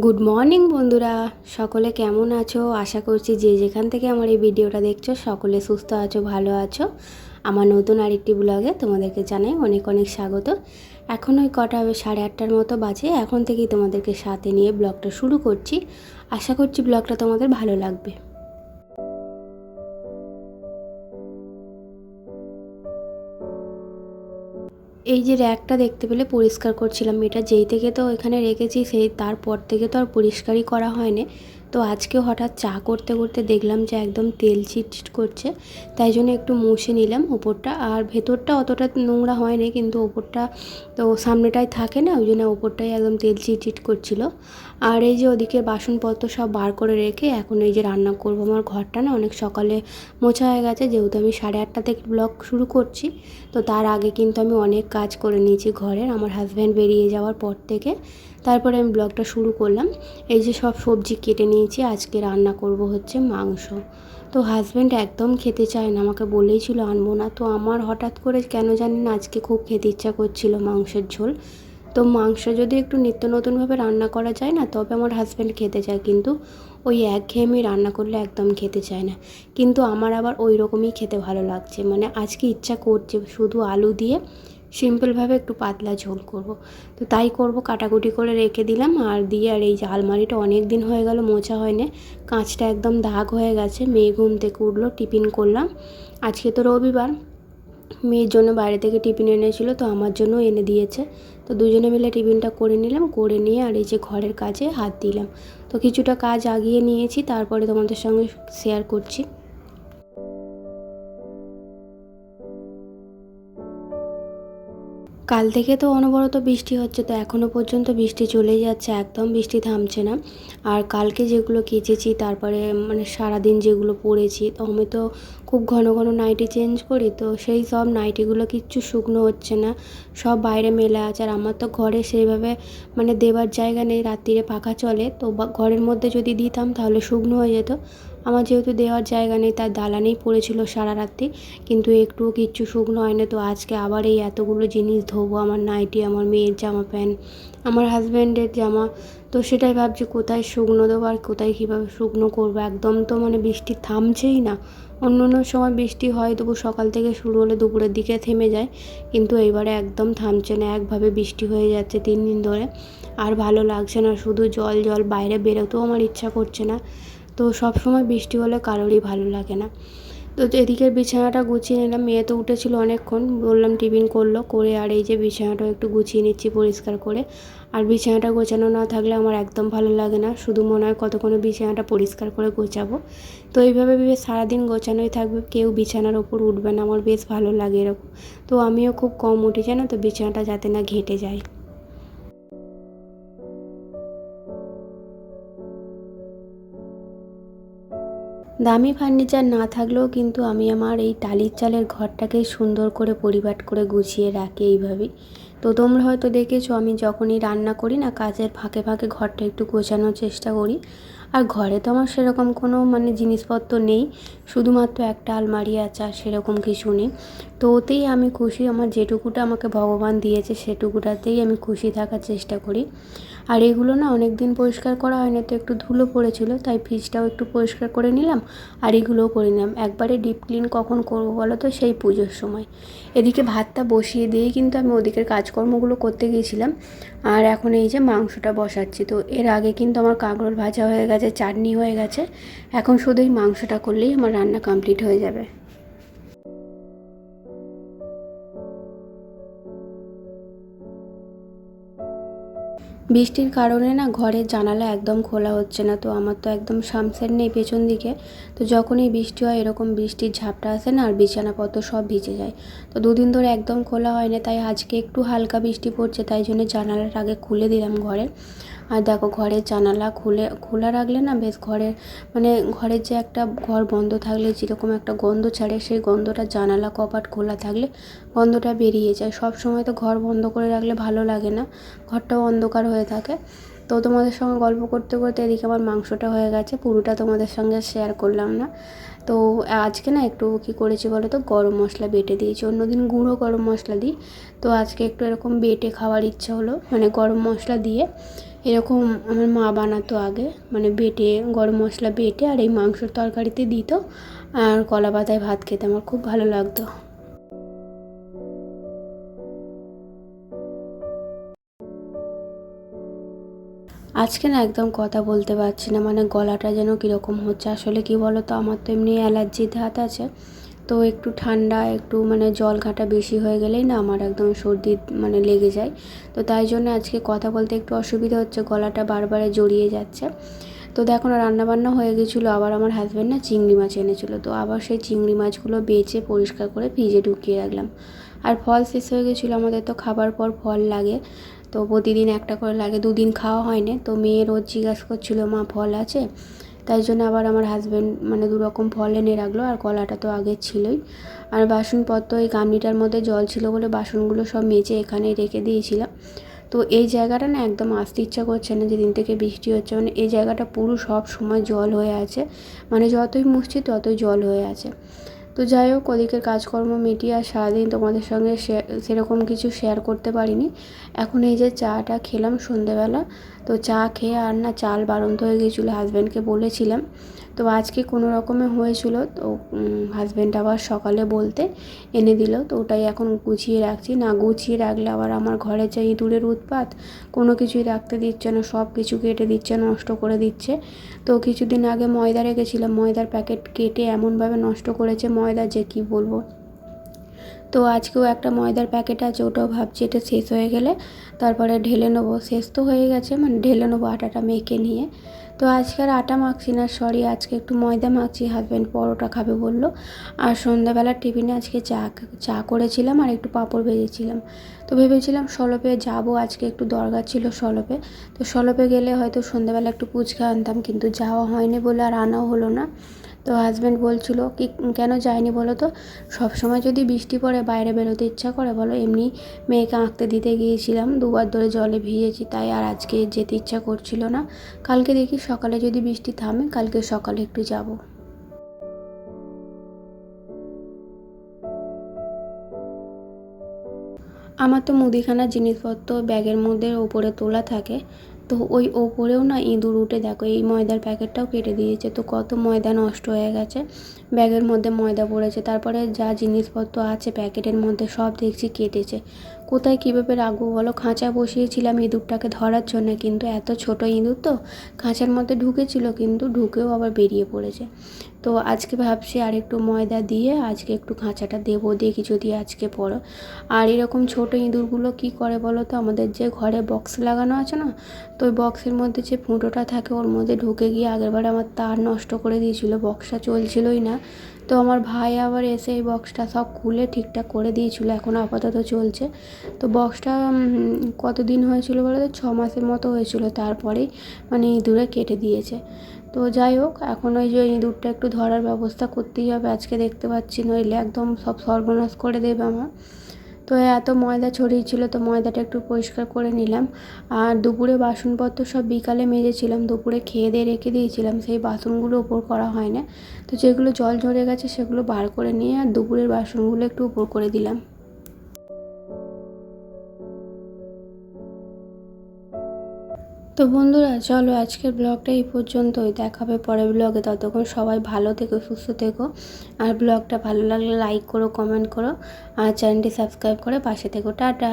Good morning বন্ধুরা। সকলে কেমন আছো? আশা করছি যে যেখান থেকে আমার এই ভিডিওটা দেখছ, সকলে সুস্থ আছো, ভালো আছো। আমার নতুন আরেকটি ব্লগে তোমাদেরকে জানাই অনেক অনেক স্বাগত। এখন ওই কটা সাড়ে আটটার মতো বাজে। এখন থেকেই তোমাদেরকে সাথে নিয়ে ব্লগটা শুরু করছি। আশা করছি ব্লগটা তোমাদের ভালো লাগবে। এই যে র্যাকটা দেখতে পেলে পরিষ্কার করছিলাম এটা, যেই থেকে তো এখানে রেখেছি সেই তারপর থেকে তো আর পরিষ্কারই করা হয়নি। তো আজকে হঠাৎ চা করতে করতে দেখলাম যে একদম তেল চিটচিট করছে, তাই জন্য একটু মুছে নিলাম ওপরটা। আর ভেতরটা অতটা নোংরা হয়নি, কিন্তু ওপরটা তো সামনেটাই থাকে না, ওই জন্য ওপরটাই একদম তেল চিটচিট করছিল। আর এই যে ওদিকে বাসনপত্র সব বার করে রেখে এখন এই যে রান্না করব। আমার ঘরটা না অনেক সকালে মোছা হয়ে গেছে, যেহেতু আমি সাড়ে আটটা থেকে ব্লগ শুরু করছি তো তার আগে কিন্তু আমি অনেক কাজ করে নিয়েছি ঘরের। আমার হাজব্যান্ড বেরিয়ে যাওয়ার পর থেকে তারপরে আমি ব্লগটা শুরু করলাম। এই যে সব সবজি কেটে নিয়েছি, আজকে রান্না করব হচ্ছে মাংস। তো হাজব্যান্ড একদম খেতে চায় না, আমাকে বলেই ছিল আনব না। তো আমার হঠাৎ করে কেন জানি না, আজকে খুব খেতে ইচ্ছা করছিল মাংসের ঝোল। তো মাংস যদি একটু নিত্য নতুনভাবে রান্না করা যায় না, তবে আমার হাজব্যান্ড খেতে চায়। কিন্তু ওই একঘেয়েমি রান্না করলে একদম খেতে চায় না। কিন্তু আমার আবার ওই রকমই খেতে ভালো লাগছে। মানে আজকে ইচ্ছা করছে শুধু আলু দিয়ে সিম্পলভাবে একটু পাতলা ঝোল করব। তো তাই করব, কাটাকুটি করে রেখে দিলাম আর দিয়ে আর এই যে আলমারিটা অনেক দিন হয়ে গেল, মোছা হয়নি। কাঁচটা একদম দাগ হয়ে গেছে মেয়ে ঘুম থেকে উঠল, টিফিন করলাম। আজকে তো রবিবার, মেয়ের জন্য বাইরে থেকে টিফিন এনেছিল, তো আমার জন্য এনে দিয়েছে। তো দুজনে মিলে টিফিনটা করে নিলাম, করে নিয়ে আর এই যে ঘরের কাজে হাত দিলাম। তো কিছুটা কাজ আগিয়ে নিয়েছি, তারপরে তোমাদের সঙ্গে শেয়ার করছি। কাল থেকে তো অনবরত বৃষ্টি হচ্ছে, তো এখনও পর্যন্ত বৃষ্টি চলেই যাচ্ছে, একদম বৃষ্টি থামছে না। আর কালকে যেগুলো কেচেছি, তারপরে মানে সারাদিন যেগুলো পরেছি তো আমি তো খুব ঘন ঘন নাইটি চেঞ্জ করি, তো সেই সব নাইটিগুলো কিচ্ছু শুকনো হচ্ছে না, সব বাইরে মেলে আছে। আর আমার তো ঘরে সেইভাবে মানে দেবার জায়গা নেই, রাত্রিরে পাখা চলে, তো ঘরের মধ্যে যদি দিতাম তাহলে শুকনো হয়ে যেত। আমার যেহেতু দেওয়ার জায়গা নেই, তার দালানেই পড়েছিল সারা রাত্রি। কিন্তু একটুও কিচ্ছু শুকনো হয়নি তো আজকে আবার এই এতগুলো জিনিস ধোবো, আমার নাইটি, আমার মেয়ের জামা, প্যান্ট, আমার হাজব্যান্ডের জামা। তো সেটাই ভাবছি কোথায় শুকনো দেবো আর কোথায় কীভাবে শুকনো করব? একদম তো মানে বৃষ্টি থামছেই না। অন্য অন্য সময় বৃষ্টি হয়, তবু সকাল থেকে শুরু হলে দুপুরের দিকে থেমে যায়। কিন্তু এইবারে একদম থামছে না, একভাবে বৃষ্টি হয়ে যাচ্ছে তিন দিন ধরে। আর ভালো লাগছে না, শুধু জল জল, বাইরে বেরোতেও আমার ইচ্ছা করছে না। তো সব সময় বৃষ্টি হলে কারোরই ভালো লাগে না। তো এদিকে বিছানাটা গুছিয়ে নিলাম। মেয়ে তো উঠেছিল অনেকক্ষণ। বললাম, টিফিন করল? করে আর এই যে বিছানাটাও একটু গুছিয়ে নিচ্ছি পরিষ্কার করে। আর বিছানাটা গোছানো না থাকলে আমার একদম ভালো লাগে না। শুধু মনে হয় কতক্ষণে বিছানাটা পরিষ্কার করে গোছাবো। তো এইভাবে বেশ সারাদিন গোছানোই থাকবে। কেউ বিছানার ওপর উঠবে না। আমার বেশ ভালো লাগে এরকম। তো আমিও খুব কম উঠি, জানো তো? বিছানাটা যাতে না ঘেঁটে যায়। দামি ফার্নিচার না থাকলেও কিন্তু আমি আমার এই টালির চালের ঘরটাকে সুন্দর করে পরিপাট করে গুছিয়ে রাখি এইভাবেই। তো তোমরা হয়তো দেখেছ, আমি যখনই রান্না করি না, কাজের ফাঁকে ফাঁকে ঘরটা একটু গোছানোর চেষ্টা করি। আর ঘরে তো আমার সেরকম কোনো মানে জিনিসপত্র নেই, শুধুমাত্র একটা আলমারি আছে আর সেরকম কিছু নেই। তো ওতেই আমি খুশি, আমার যেটুকুটা আমাকে ভগবান দিয়েছে সেটুকুটাতেই আমি খুশি থাকার চেষ্টা করি। আর এগুলো না অনেক দিন পরিষ্কার করা হয় না তো একটু ধুলো পড়েছিল, তাই ফ্রিজটাও একটু পরিষ্কার করে নিলাম আর এগুলোও করে নিলাম। একবারে ডিপ ক্লিন কখন করব বলো তো? সেই পুজোর সময়। এদিকে ভাতটা বসিয়ে দিয়েই কিন্তু আমি ওদিকের কাজকর্মগুলো করতে গিয়েছিলাম আর এখন এই যে মাংসটা বসাচ্ছি। তো এর আগে কিন্তু আমার কাঁকরোল ভাজা হয়ে গেছে, চাটনি হয়ে গেছে, এখন শুধু এই মাংসটা করলেই আমার রান্না কমপ্লিট হয়ে যাবে। বৃষ্টির কারণে না ঘরের জানালা একদম খোলা হচ্ছে না, তো আমার তো একদম শামসের নেই পেছন দিকে। তো যখনই বৃষ্টি হয় এরকম বৃষ্টির ঝাপটা আসে না আর বিছানাপত্র সব ভিজে যায়। তো দুদিন ধরে একদম খোলা হয় না তাই আজকে একটু হালকা বৃষ্টি পড়ছে, তাই জন্য জানালাটা আগে খুলে দিলাম ঘরের আর দেখো ঘরের জানালা খুলে, খোলা রাখলে না বেশ ঘরের মানে ঘরের যে একটা ঘর বন্ধ থাকলে, যেরকম একটা গন্ধ ছাড়ে, সেই গন্ধটা জানালা কপাট খোলা থাকলে গন্ধটা বেরিয়ে যায়। সব সময় তো ঘর বন্ধ করে রাখলে ভালো লাগে না, ঘরটাও অন্ধকার হয়ে থাকে। তো তোমাদের সঙ্গে গল্প করতে করতে এদিকে আমার মাংসটা হয়ে গেছে, পুরোটা তোমাদের সঙ্গে শেয়ার করলাম না। তো আজকে না একটু কী করেছি বলো তো, গরম মশলা বেটে দিয়েছি। অন্যদিন গুঁড়ো গরম মশলা দিই। তো আজকে একটু এরকম বেটে খাওয়ার ইচ্ছা হলো মানে গরম মশলা দিয়ে। এরকম আমার মা বানাতো আগে মানে বেটে, গরম মশলা বেটে আর এই মাংসর তরকারিতে দিত আর কলা পাতায় ভাত খেতে আমার খুব ভালো লাগতো। আজকে না একদম কথা বলতে পারছি না মানে গলাটা যেন কীরকম হচ্ছে। আসলে কি বলো তো আমার তো এমনি অ্যালার্জি ধাত আছে। তো একটু ঠান্ডা, একটু মানে জল ঘাটা বেশি হয়ে গেলেই না আমার একদম সর্দি মানে লেগে যায়। তো তাই জন্য আজকে কথা বলতে একটু অসুবিধা হচ্ছে, গলাটা বারবারে জড়িয়ে যাচ্ছে। তো দেখো না, রান্নাবান্না হয়ে গেছিল, আবার আমার হাজব্যান্ড না চিংড়ি মাছ এনেছিলো। তো আবার সেই চিংড়ি মাছগুলো বেছে পরিষ্কার করে ফ্রিজে ঢুকিয়ে রাখলাম। আর ফল শেষ হয়ে গেছিল, আমাদের তো খাবার পর ফল লাগে। তো প্রতিদিন একটা করে লাগে, দুদিন খাওয়া হয়নি। তো মেয়ে রোজ জিজ্ঞাসা করছিল, মা, ফল আছে? তাই জন্য আবার আমার হাজব্যান্ড মানে দুরকম ফল এনে রাখল, আর কলাটা তো আগে ছিলই। আর বাসনপত্র, এই গামলিটার মধ্যে জল ছিল বলে বাসনগুলো সব মেজে এখানে রেখে দিয়েছিলাম। তো এই জায়গাটা না একদম আসতে ইচ্ছা করছে না যেদিন থেকে বৃষ্টি হচ্ছে। মানে এই জায়গাটা পুরো সব সময় জল হয়ে আছে। মানে যতই মুছছি ততই জল হয়ে আছে। তো যাই হোক ওদিকের কাজকর্ম মিটিয়ে আর সারাদিন তোমাদের সঙ্গে সেরকম কিছু শেয়ার করতে পারিনি। এখন এই যে চাটা খেলাম সন্ধেবেলা, তো চা খেয়ে আর না চাল বারন্ত হয়ে গিয়েছিল হাজব্যান্ডকে বলেছিলাম। তো আজকে কোনো রকমে হয়েছিল, তো হাজব্যান্ড আবার সকালে বলতে এনে দিল। তো ওটাই এখন গুছিয়ে রাখছি। না গুছিয়ে রাখলে আবার আমার ঘরে যে ইঁদুরের উৎপাত, কোনো কিছুই রাখতে দিচ্ছে না, সব কিছু কেটে দিচ্ছে, নষ্ট করে দিচ্ছে। তো কিছুদিন আগে ময়দা রেখেছিলাম ময়দার প্যাকেট কেটে এমনভাবে নষ্ট করেছে ময়দা যে কি বলব। তো আজকেও একটা ময়দার প্যাকেট আছে, ওটাও ভাবছি এটা শেষ হয়ে গেলে তারপরে ঢেলে নেব। শেষ তো হয়ে গেছে মানে ঢেলে নেব আটাটা মেখে নিয়ে। তো আজকে আর আটা মাখছি না সরি আজকে একটু ময়দা মাখছি হাজব্যান্ড পরোটা খাবে বলল। আর সন্ধ্যাবেলার টিফিনে আজকে চা চা করেছিলাম আর একটু পাঁপড় ভেজেছিলাম। তো ভেবেছিলাম সলপে যাব, আজকে একটু দরকার ছিল সলপে। তো সলপে গেলে হয়তো সন্ধ্যাবেলা একটু পুচকা আনতাম, কিন্তু যাওয়া হয়নি বলে আর আনাও হলো না। তো হাজব্যান্ড বলছিল কি, কেন যায়নি বলো তো? সবসময় যদি বৃষ্টি পড়ে, বাইরে বেরোতে ইচ্ছা করে, বলো, এমনি মেয়েকে আঁকতে দিতে গিয়েছিলাম। দুবার ধরে জলে ভিজেছি, তাই আর আজকে যেতে ইচ্ছা করছিল না। কালকে দেখি সকালে যদি বৃষ্টি থামে, কালকে সকালে একটু যাব। আমার তো মুদিখানার জিনিসপত্র ব্যাগের মধ্যে ওপরে তোলা থাকে। তো ওই ওপরেও না ইঁদুর উঠে, দেখো এই ময়দার প্যাকেটটাও কেটে দিয়েছে। তো কত ময়দা নষ্ট হয়ে গেছে। ব্যাগের মধ্যে ময়দা পড়েছে। তারপরে যা জিনিসপত্র আছে, প্যাকেটের মধ্যে সব দেখছি কেটেছে। কোথায় কীভাবে রাখব বলো? খাঁচা বসিয়েছিলাম ইঁদুরটাকে ধরার জন্য, কিন্তু এত ছোট ইঁদুর তো। খাঁচার মধ্যে ঢুকেছিল, কিন্তু ঢুকেও আবার বেরিয়ে পড়েছে। তো আজকে ভাবছি আর একটু ময়দা দিয়ে আজকে একটু খাঁচাটা দেবো, দেখি যদি আজকে পড়ো। আর এরকম ছোট ইঁদুরগুলো কি করে বলো তো? আমাদের যে ঘরে বক্স লাগানো আছে না, তো ওই বক্সের মধ্যে যে ফুটোটা থাকে, ওর মধ্যে ঢুকে গিয়ে আগেরবার আমার তার নষ্ট করে দিয়েছিলো, বক্সটা চলছিলই না। তো আমার ভাই আবার এসে এই বক্সটা সব খুলে ঠিকঠাক করে দিয়েছিলো, এখন আপাতত চলছে। তো বক্সটা কতদিন হয়েছিল বলে তো? ছ মাসের মতো হয়েছিল। তারপরেই মানে ইঁদুরে কেটে দিয়েছে। তো যাই হোক, এখন ওই যে ইঁদুরটা একটু ধরার ব্যবস্থা করতেই হবে। আজকে দেখতে পাচ্ছি নইলে একদম সব সর্বনাশ করে দেবে আমার। তো এত ময়দা ছড়িয়েছিল তো ময়দাটা একটু পরিষ্কার করে নিলাম। আর দুপুরে বাসনপত্র সব বিকালে মেজেছিলাম। দুপুরে খেয়ে দিয়ে রেখে দিয়েছিলাম। সেই বাসনগুলো উপর করা হয় না। তো যেগুলো জল ঝরে গেছে, সেগুলো বার করে নিয়ে আর দুপুরের বাসনগুলো একটু উপর করে দিলাম। তো বন্ধুরা, চলো আজকের ব্লগটা এই পর্যন্তই। দেখাবে পরের ব্লগে। ততক্ষণ সবাই ভালো থেকো, সুস্থ থেকো। আর ব্লগটা ভালো লাগলে লাইক করো কমেন্ট করো। আর চ্যানেলটি সাবস্ক্রাইব করে পাশে থেকো। টাটা।